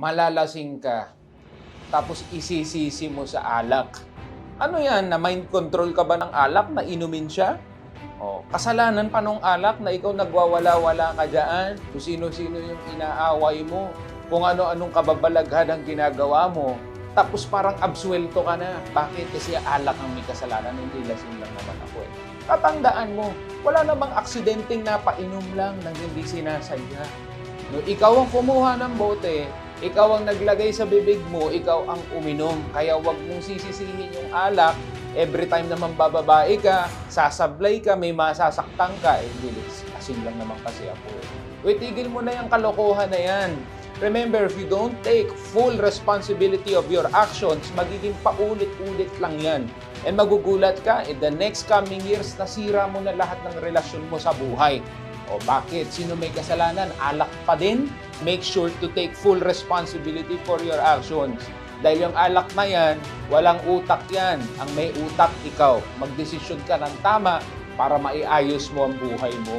malalasing ka, tapos isisisi mo sa alak. Ano yan, na mind control ka ba ng alak na inumin siya? O, kasalanan pa nung alak na ikaw nagwawala-wala ka dyan, kung sino-sino yung inaaway mo, kung ano-anong kababalaghan ang ginagawa mo, tapos parang absuelto ka na. Bakit? Kasi alak ang may kasalanan, hindi lasing lang naman ako eh. Tatandaan mo, wala namang aksidenteng napainom lang nang hindi sinasadya. No, ikaw ang kumuha ng bote, ikaw ang naglagay sa bibig mo, ikaw ang uminom. Kaya wag mong sisisihin yung alak. Every time naman bababae ka, sasablay ka, may masasaktan ka. Eh, hindi, asin lang naman kasi ako. Uy, tigil mo na yung kalokohan na yan. Remember, if you don't take full responsibility of your actions, magiging paulit-ulit lang yan. And magugulat ka, in the next coming years, nasira mo na lahat ng relasyon mo sa buhay. O bakit? Sino may kasalanan? Alak pa din? Make sure to take full responsibility for your actions. Dahil yung alak na yan, walang utak yan. Ang may utak, ikaw. Magdesisyon ka ng tama para maiayos mo ang buhay mo.